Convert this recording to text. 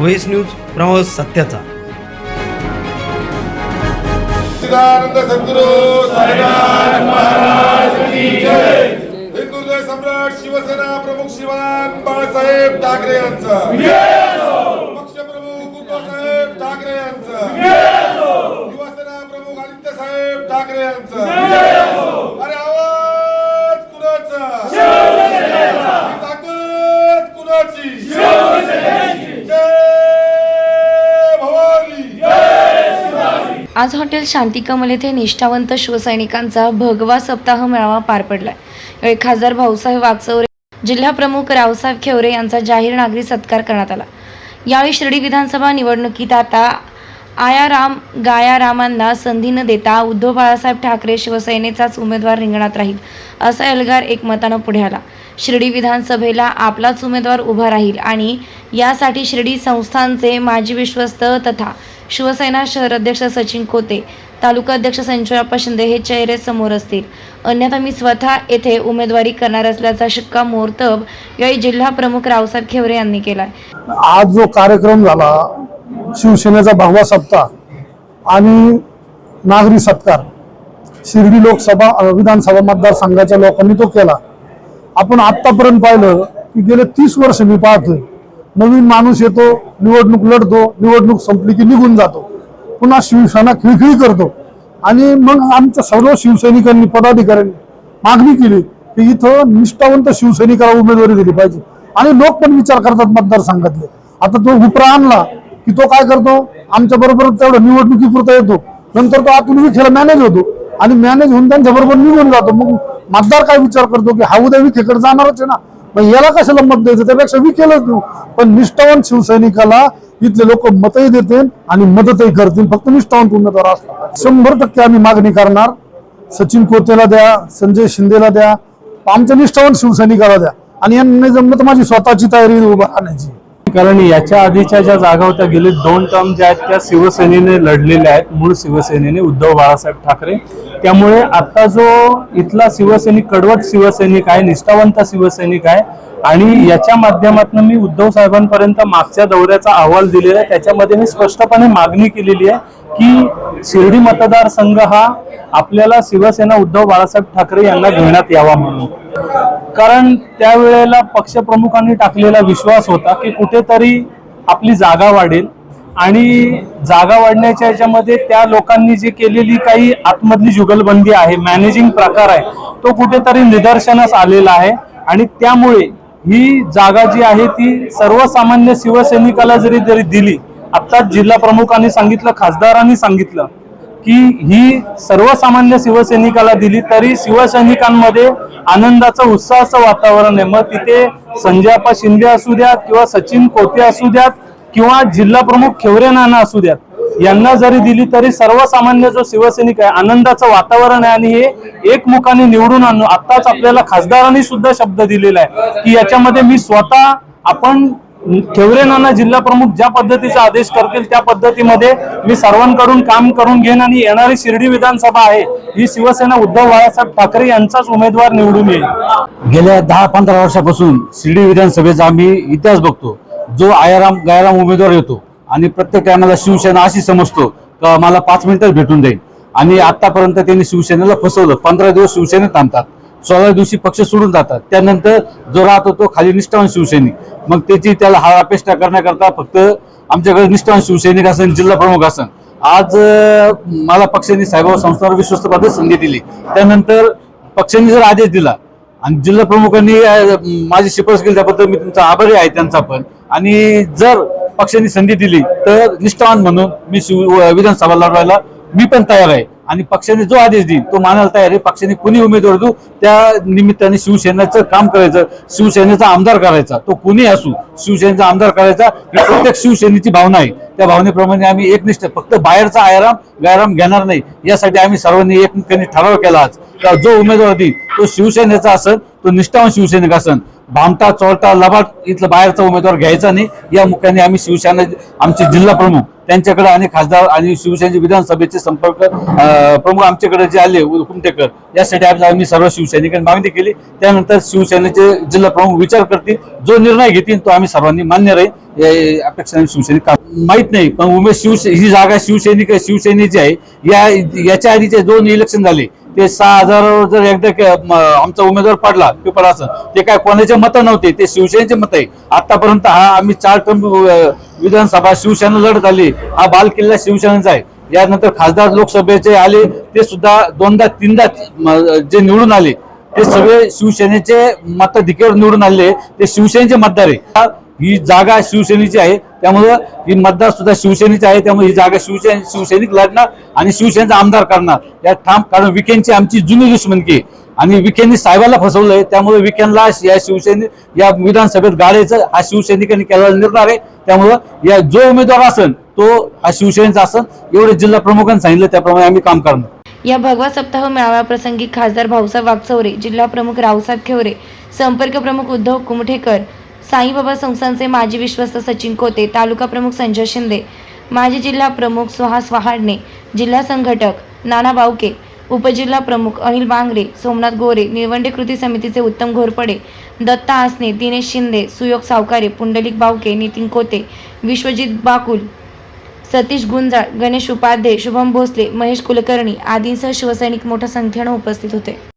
OS news प्रवास सत्याचा. सद्गुरु साईनाथ महाराज की जय. हिंदुजय सम्राट शिवसेना प्रमुख श्रीमान बाळासाहेब ठाकरे यांचा. पक्षप्रमुख उद्धवसाहेब ठाकरे यांचा. युवासेना प्रमुख आदित्य साहेब ठाकरे यांचा अरे आवाज कुणाचा ही ताकद कुणाची जय भवानी आज हॉटेल शांतिकमल येथे निष्ठावंत शिवसैनिकांचा भगवा सप्ताह मेळावा पार पडला यावेळी खासदार भाऊसाहेब वागचौरे जिल्हाप्रमुख रावसाहेब खेवरे यांचा जाहीर नागरी सत्कार करण्यात आला. यावेळी शिर्डी विधानसभा निवडणुकीत आता आयाराम गायारामांना संधी न देता उद्धव बाळासाहेब ठाकरे शिवसेनेचाच उमेदवार रिंगणात राहील असा एल्गार एकमतानं पुढे आला. शिर्डी विधानसभेला आपलाच उमेदवार उभा राहील आणि यासाठी शिर्डी संस्थांचे माजी विश्वस्त तथा शिवसेना शहर अध्यक्ष सचिन खोते तालुका अध्यक्ष संजयप्पा शिंदे हे चेहरे समोर असतील. अन्यथा मी स्वतः येथे उमेदवारी करणार असल्याचा शिक्कामोर्तब यावेळी जिल्हा प्रमुख रावसाहेब खेवरे यांनी केलाय. आज जो कार्यक्रम झाला शिवसेनेचा भगवा सप्ताह आणि नागरी सत्कार शिर्डी लोकसभा विधानसभा मतदारसंघाच्या लोकांनी तो केला. आपण आतापर्यंत पाहिलं की गेले तीस वर्ष मी पाहतोय नवीन माणूस येतो निवडणूक लढतो निवडणूक संपली की निघून जातो. पुन्हा शिवसेना खिळखिळी करतो. आणि मग आमच्या सर्व शिवसैनिकांनी पदाधिकाऱ्यांनी मागणी केली की इथं निष्ठावंत शिवसैनिकाला उमेदवारी दिली पाहिजे. आणि लोक पण विचार करतात मतदारसंघातले. आता तो उपरा आणला की तो काय करतो? आमच्या बरोबर तेवढं निवडणुकीपुरता येतो. नंतर तो आतून विखेला मॅनेज होतो. आणि मॅनेज होऊन त्यांच्या बरोबर निघून जातो. मग मतदार काय विचार करतो की हा उद्या विखेकडे जाणारच आहे ना? मग याला कशाला मत द्यायचं? त्यापेक्षा विखेलच देऊ. पण निष्ठावंत शिवसैनिकाला इथले लोक मतही देतील आणि मदतही करतील. फक्त निष्ठावान उमेदवार असतात शंभर टक्के आम्ही मागणी करणार. सचिन कोतेला द्या संजय शिंदेला द्या. आमच्या निष्ठावंत शिवसैनिकाला द्या. आणि यांना नाही जमलं तर माझी स्वतःची तयारी उभा राहण्याची. कारण याच्या आधीच्या ज्या जागा होत्या गेले दोन टर्म ज्या आहेत त्या शिवसेनेने लढलेल्या आहेत. मूळ शिवसेनेने उद्धव बाळासाहेब ठाकरे. त्यामुळे आता जो इथला शिवसैनिक कडवट शिवसैनिक आहे निष्ठावंत शिवसैनिक आहे आणि याच्या माध्यमातून मी उद्धव साहेबांपर्यंत मागच्या दौऱ्याचा अहवाल दिलेला आहे. त्याच्यामध्ये मी स्पष्टपणे मागणी केलेली आहे की शिर्डी मतदारसंघ हा आपल्याला शिवसेना उद्धव बाळासाहेब ठाकरे यांना घेण्यात यावा म्हणून. कारण त्यावेळेला पक्षप्रमुखांनी टाकलेला विश्वास होता की कुठेतरी आपली जागा वाढेल आणि जागा वाढण्याच्या याच्यामध्ये त्या लोकांनी जी केलेली काही आतमधली जुगलबंदी आहे मॅनेजिंग प्रकार आहे तो कुठेतरी निदर्शनास आलेला आहे आणि त्यामुळे ही जागा जी आहे ती सर्वसामान्य शिवसैनिकाला जरी जरी दिली आत्ताच जिल्हा प्रमुखांनी सांगितलं खासदारांनी सांगितलं की ही सर्वसामान्य शिवसैनिकाला दिली तरी शिवसैनिकांमध्ये आनंदाचं उत्साहाचं वातावरण आहे. मग तिथे संजयप्पा शिंदे असू द्यात किंवा सचिन कोते असू द्यात किंवा जिल्हा प्रमुख खेवरे नाना असू द्यात यांना जरी दिली तरी सर्वसामान्य जो शिवसैनिक आहे आनंदाचं वातावरण आहे. आणि हे एकमुखाने निवडून आणू आत्ताच आपल्याला खासदारांनी सुद्धा शब्द दिलेला आहे की याच्यामध्ये मी स्वतः आपण ठेवरे नाना जिल्हा प्रमुख ज्या पद्धतीचा आदेश करतील त्या पद्धतीमध्ये मी सर्वांकडून काम करून घेईन आणि येणारी शिर्डी विधानसभा आहे ही शिवसेना उद्धव बाळासाहेब ठाकरे यांचाच उमेदवार निवडून येईल. गेल्या दहा पंधरा वर्षापासून शिर्डी विधानसभेचा आम्ही इतिहास बघतो. जो आयाराम गायाराम उमेदवार येतो आणि प्रत्येक टायमाला शिवसेना अशी समजतो का मला पाच मिनिटात भेटून जाईल. आणि आतापर्यंत त्यांनी शिवसेनेला फसवलं. पंधरा दिवस शिवसेनेत थांबतात. सोळा दिवशी पक्ष सोडून जातात. त्यानंतर जो राहतो तो खाली निष्ठावान शिवसैनिक. मग त्याची त्याला हारापेष्टा करण्याकरता फक्त आमच्याकडे निष्ठावान शिवसैनिक असन जिल्हा प्रमुख असन. आज मला पक्षाने साहेबाबा संस्थांवर विश्वस्त संधी दिली. त्यानंतर पक्षाने जर आदेश दिला आणि जिल्हा प्रमुखांनी माझी शिफारस केली त्याबद्दल मी तुमचा आभारी आहे त्यांचा पण. आणि जर पक्षाने संधी दिली तर निष्ठावान म्हणून मी शिव विधानसभा लढवायला मी पण तयार आहे. आणि पक्षाने जो आदेश देईल तो मानायला तयार आहे. पक्षाने कुणी उमेदवार देऊ त्या निमित्ताने शिवसेनेचं काम करायचं शिवसेनेचा आमदार करायचा. तो कुणी असू शिवसेनेचा आमदार करायचा ही प्रत्येक शिवसेनेची भावना आहे. त्या भावनेप्रमाणे आम्ही एकनिष्ठ फक्त बाहेरचा आयाराम गायराम घेणार नाही. यासाठी आम्ही सर्वांनी एकमेकांनी ठराव केला आज. जो उमेदवार देईल तो शिवसेनेचा असेल तो निष्ठावान शिवसैनिक असन. भामटा चोरटा लबाट इथला बाहेरचा उमेदवार घ्यायचा नाही. या मुख्याने आम्ही शिवसेना आमचे जिल्हा प्रमुख त्यांच्याकडे आणि खासदार आणि शिवसेनेचे विधानसभेचे संपर्क प्रमुख आमच्याकडे जे आले कुमटेकर यासाठी आज आम्ही सर्व शिवसैनिकांनी मागणी केली. त्यानंतर शिवसेनेचे जिल्हा प्रमुख विचार करतील. जो निर्णय घेतील तो आम्ही सर्वांनी मान्य राहील. अपेक्षा शिवसैनिक का- माहीत नाही. पण उमेश शिवसे ही जागा शिवसैनिक शिवसेनेची आहे. या याच्या आधीचे दोन इलेक्शन झाले. ते सहा हजार जर एकदा आमचा उमेदवार पडला पेपर असं ते काय कोणाचे मतं नव्हते ते शिवसेनेचे मत आहे. आतापर्यंत हा आम्ही चार टर्म विधानसभा शिवसेना लढत आली हा बाल किल्ला शिवसेनेचा आहे. यानंतर खासदार लोकसभेचे आले ते सुद्धा दोनदा तीनदा जे निवडून आले ते सगळे शिवसेनेचे मताधिकार निवडून आले ते शिवसेनेचे मतदार आहे. ही जागा शिवसेनेची आहे. त्यामुळं ही मतदार सुद्धा शिवसेनेची आहे. त्यामुळे ही जागा शिवसेने शिवसैनिक लढणार आणि शिवसेनेचा आमदार करणार. या ठाम कारण विखेंची आमची जुनी दुश्मनकी आहे. आणि विखेंनी साहेबाला फसवलंय. त्यामुळे विखेंना या शिवसेने या विधानसभेत गाडायचं हा शिवसैनिकांनी केलेला निर्धार आहे. त्यामुळं या जो उमेदवार असेल तो हा शिवसेनेचा असेल. एवढे जिल्हा प्रमुखांनी सांगितलं. त्याप्रमाणे आम्ही काम करणार. या भगवा सप्ताह मेळाव्याप्रसंगी खासदार भाऊसाहेब वागचौरे जिल्हा प्रमुख रावसाहेब खेवरे संपर्क प्रमुख उद्धव कुमठेकर साईबाबा संस्थांचे माजी विश्वस्त सचिन कोते तालुका प्रमुख संजय शिंदे माजी जिल्हा प्रमुख सुहास वहाडणे जिल्हा संघटक नाना बावके उपजिल्हा प्रमुख अनिल बांगरे सोमनाथ गोरे निळवंडे कृती समितीचे उत्तम घोरपडे दत्ता आसने दिनेश शिंदे सुयोग सावकारे पुंडलिक बावके नितीन कोते विश्वजित बाकुल सतीश गुंजाळ गणेश उपाध्ये शुभम भोसले महेश कुलकर्णी आदींसह शिवसैनिक मोठ्या संख्येनं उपस्थित होते.